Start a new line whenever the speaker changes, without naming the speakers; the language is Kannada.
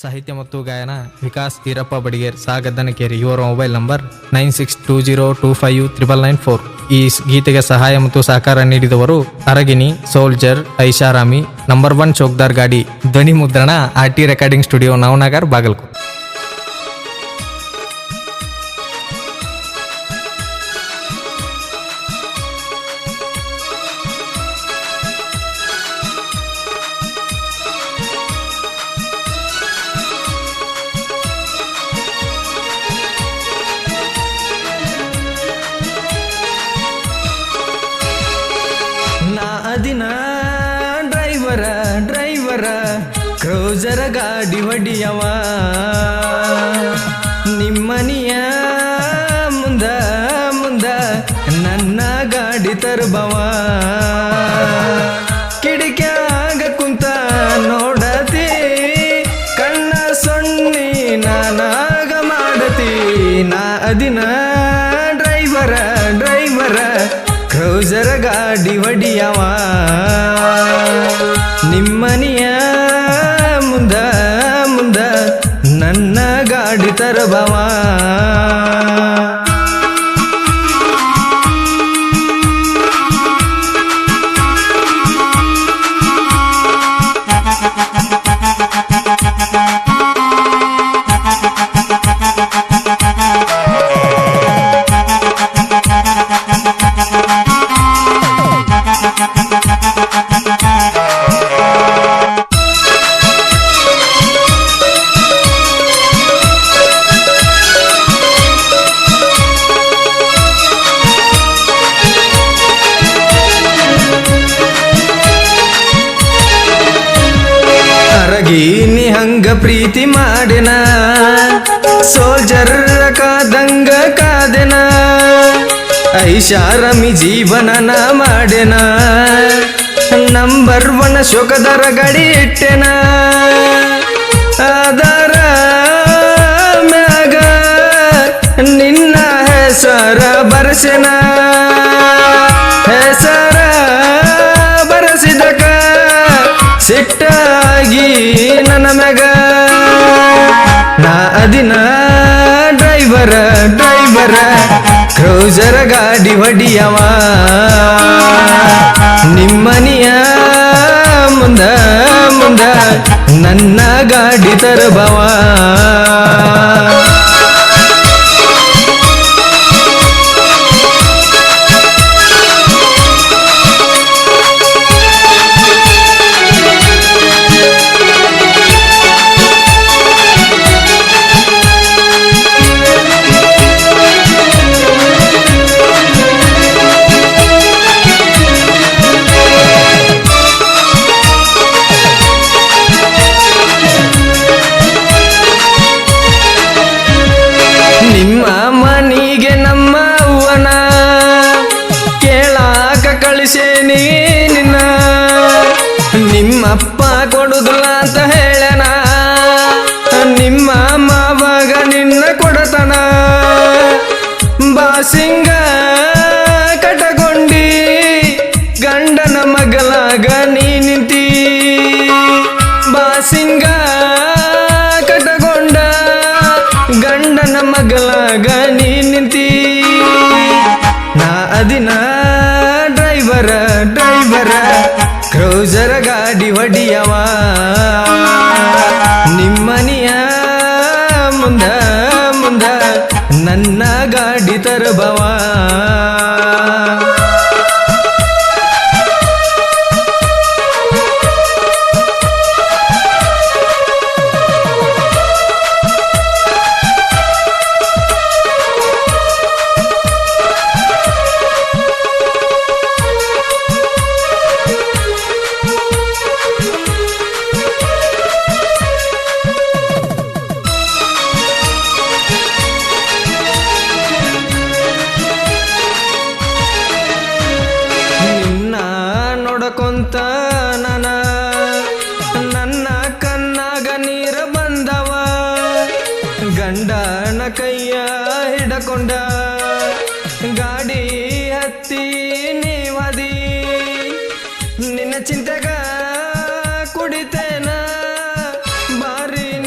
ಸಾಹಿತ್ಯ ಮತ್ತು ಗಾಯನ ವಿಕಾಸ್ ಈರಪ್ಪ ಬಡಿಗೇರ್ ಸಾಗದ್ದನಕೇರಿ ಇವರ mobile number nine six two zero two five triple nine four. ಈ ಗೀತೆಗೆ ಸಹಾಯ ಮತ್ತು ಸಹಕಾರ ನೀಡಿದವರು ಅರಗಿನಿ ಸೋಲ್ಜರ್, ಐಷಾರಾಮಿ, ನಂಬರ್ ಒನ್ ಚೌಕ್ದಾರ್ ಗಾಡಿ ಧ್ವನಿ ಮುದ್ರಣ R T recording studio, Navanagar, Bagalkot. Driver driver, cruiser ಗಾಡಿ ಹೊಡಿಯವ. ನಿಮ್ಮನಿಯ ಮುಂದ ಮುಂದ ನನ್ನ ಗಾಡಿ ತರುಬವ. ಕಿಡಿಕ್ಯಾಗ ಕುಂತ ನೋಡತಿ, ಕಣ್ಣ ಸೊನ್ನಿ ನಾನಾಗ ಮಾಡತಿ. ನಾ ಅದಿನ ಡ್ರೈವರ ಡ್ರೈವರ, ಕ್ರೌಜರ ಗಾಡಿ ಹೊಡಿಯವ. ನಿಮ್ಮನಿಯ ಅರಗಿ ನೀ ಹಂಗ ಪ್ರೀತಿ ಮಾಡೆನ ಸೋಲ್ಜರ್ ಕಾದಂಗ ಕಾದೆನ, ಐಷಾರಮಿ ಜೀವನನ ಮಾಡೆನ, ನಂಬರ್ ಒನ್ ಶೋಕದರ ಗಡಿ ಇಟ್ಟೆನ ಅದರ ಮ್ಯಾಗ ನಿನ್ನ ಹೆಸರ ಬರಸೆನ, ಹೆಸರ ಬರಸಿದಕ ಸಿಟ್ಟಾಗಿ ನಾ ಅದಿನ ಡ್ರೈವರ ಡ್ರೈವರ ಕ್ರೌಸರ ಗಾಡಿ ಹೊಡಿಯವ. ನಿಮ್ಮನಿಯ ಮುಂದ ಮುಂದ ನನ್ನ ಗಾಡಿ ತರಬವ. ಗಂಡನ ಮಗಲಾಗ ನೀ ನಿಂತಿ. ನಾ ಅದಿನ ಡ್ರೈವರ ಡ್ರೈವರ, ಕ್ರೌಸರ ಗಾಡಿ ಹೊಡಿಯವ. ನಿಮ್ಮನಿಯ ಮುಂದ ಮುಂದ ನನ್ನ ಗಾಡಿ ತರಬವ. ನೋಡಕೊಂತ ನನ. ನನ್ನ ಕನ್ನಾಗ ನೀರ ಬಂದವ. ಗಂಡನ ಕೈಯ ಹಿಡಕೊಂಡ. ಗಾಡಿ ಹತ್ತಿ ನೀವದಿ. ನಿನ್ನ ಚಿಂತೆಗ ಕುಡಿತೇನ. ಬಾರಿ